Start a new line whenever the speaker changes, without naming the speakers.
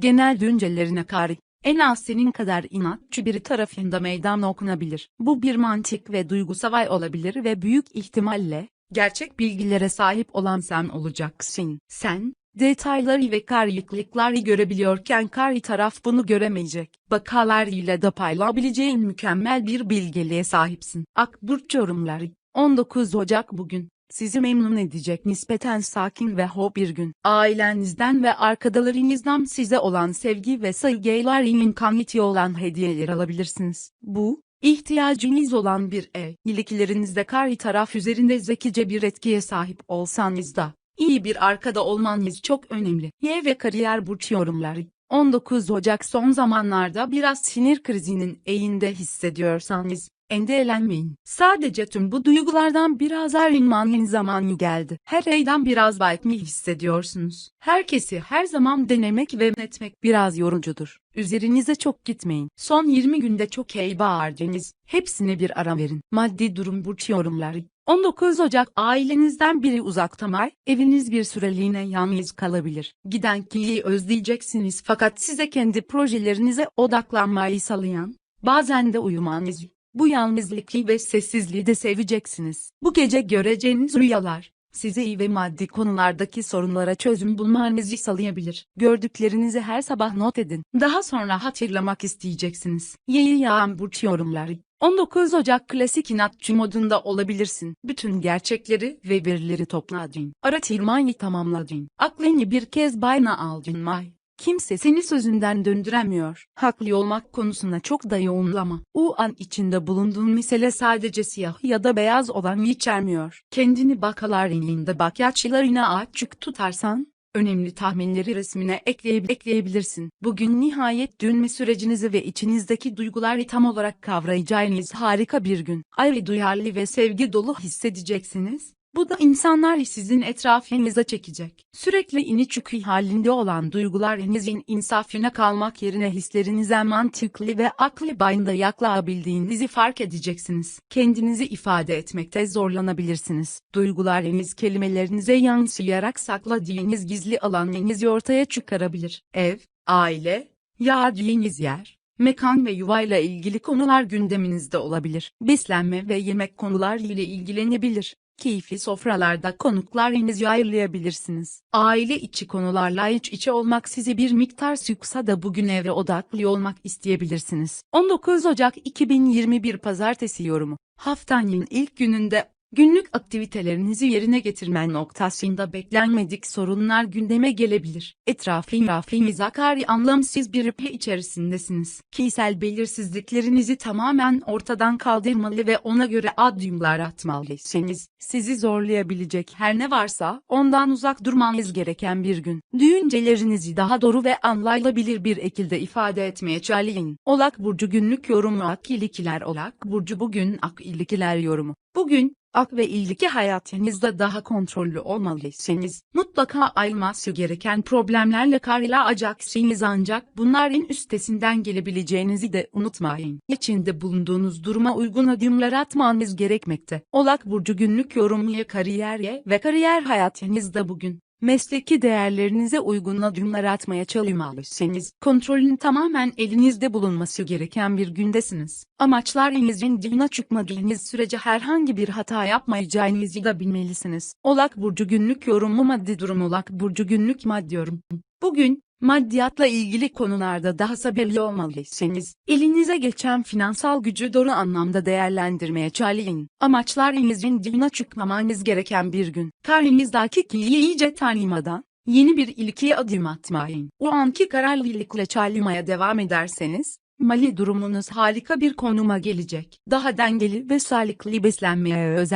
Genel düncelerine karşı en az senin kadar inatçı biri tarafında meydan okunabilir. Bu bir mantık ve duygu savaş olabilir ve büyük ihtimalle gerçek bilgilere sahip olan sen olacaksın. Sen, detayları ve karışıklıkları görebiliyorken karşı taraf bunu göremeyecek. Bakalarıyla da paylaşabileceğin mükemmel bir bilgeliğe sahipsin. Akburç yorumları 19 Ocak bugün sizi memnun edecek nispeten sakin ve hoş bir gün. Ailenizden ve arkadaşlarınızdan size olan sevgi ve saygılar imkaniyeti olan hediyeler alabilirsiniz. Bu, ihtiyacınız olan bir ev. İlişkilerinizde karşı taraf üzerinde zekice bir etkiye sahip olsanız da, iyi bir arkada olmanız çok önemli. Y ve kariyer burç yorumları. 19 Ocak son zamanlarda biraz sinir krizinin eğinde hissediyorsanız, endişelenmeyin. Sadece tüm bu duygulardan biraz arınmanın zamanı geldi. Her şeyden biraz mı hissediyorsunuz? Herkesi her zaman denemek ve etmek biraz yorucudur. Üzerinize çok gitmeyin. Son 20 günde çok heyba harcayınız. Hepsine bir ara verin. Maddi durum burç yorumları. 19 Ocak ailenizden biri uzakta mı? Eviniz bir süreliğine yalnız kalabilir. Giden kişiyi özleyeceksiniz fakat size kendi projelerinize odaklanmayı sağlayan, bazen de uyumanız, bu yalnızlığı ve sessizliği de seveceksiniz. Bu gece göreceğiniz rüyalar, size iyi ve maddi konulardaki sorunlara çözüm bulmanızı sağlayabilir. Gördüklerinizi her sabah not edin. Daha sonra hatırlamak isteyeceksiniz. Yayı yağan burç yorumları. 19 Ocak klasik inatçı modunda olabilirsin. Bütün gerçekleri ve verileri topladın. Araştırmayı tamamladın. Aklını bir kez bayna aldın may. Kimse seni sözünden döndüremiyor. Haklı olmak konusuna çok da yoğunlama. O an içinde bulunduğun mesele sadece siyah ya da beyaz olan içermiyor. Kendini bakalarında bakyaçlarına açık tutarsan, önemli tahminleri resmine ekleyip ekleyebilirsin. Bugün nihayet dönme sürecinizi ve içinizdeki duyguları tam olarak kavrayacağınız harika bir gün. Ayrı duyarlı ve sevgi dolu hissedeceksiniz. Bu da insanlar sizin etrafınıza çekecek. Sürekli ini çıkı halinde olan duygularınızın insafına kalmak yerine hislerinize mantıklı ve aklı bayında yaklayabildiğinizi fark edeceksiniz. Kendinizi ifade etmekte zorlanabilirsiniz. Duygularınız kelimelerinize yansıyarak sakladığınız gizli alanınızı ortaya çıkarabilir. Ev, aile, yağdığınız yer, mekan ve yuvayla ilgili konular gündeminizde olabilir. Beslenme ve yemek konular ile ilgilenebilir. Keyifli sofralarda konuklarınızı ayarlayabilirsiniz. Aile içi konularla iç içe olmak sizi bir miktar sıksa da bugün eve odaklı olmak isteyebilirsiniz. 19 Ocak 2021 Pazartesi yorumu. Haftanın ilk gününde Günlük aktivitelerinizi yerine getirmen noktasında beklenmedik sorunlar gündeme gelebilir. Etrafın rafinize karşı anlamsız bir ipi içerisindesiniz. Kişisel belirsizliklerinizi tamamen ortadan kaldırmalı ve ona göre adımlar atmalısınız. Sizi zorlayabilecek her ne varsa ondan uzak durmanız gereken bir gün. Düşüncelerinizi daha doğru ve anlayılabilir bir şekilde ifade etmeye çalışın. Olak Burcu günlük yorumu Ak ilikiler Olak Burcu bugün Ak ilikiler yorumu. Bugün, ak ve ilgili hayatınızda daha kontrollü olmalısınız. Mutlaka ayrılması gereken problemlerle karşılaşacaksınız ancak bunların üstesinden gelebileceğinizi de unutmayın. İçinde bulunduğunuz duruma uygun adımlar atmanız gerekmekte. Olak Burcu günlük yorumuya kariyerye ve kariyer hayatınızda bugün. Mesleki değerlerinize uygun adımlar atmaya çalışmalısınız. Kontrolün tamamen elinizde bulunması gereken bir gündesiniz. Amaçlarınızın dışına çıkmadığınız sürece herhangi bir hata yapmayacağınızı da bilmelisiniz. Olak Burcu günlük yorumu maddi durum Olak Burcu günlük maddi yorum. Bugün, maddiyatla ilgili konularda daha sabırlı olmalısınız. Elinize geçen finansal gücü doğru anlamda değerlendirmeye çalışın. Amaçlarınızın dışına çıkmamanız gereken bir gün. Karnınızdaki kişiyi iyice tanımadan, yeni bir ilkiye adım atmayın. O anki kararlılıkla çalışmaya devam ederseniz, mali durumunuz harika bir konuma gelecek. Daha dengeli ve sağlıklı beslenmeye özen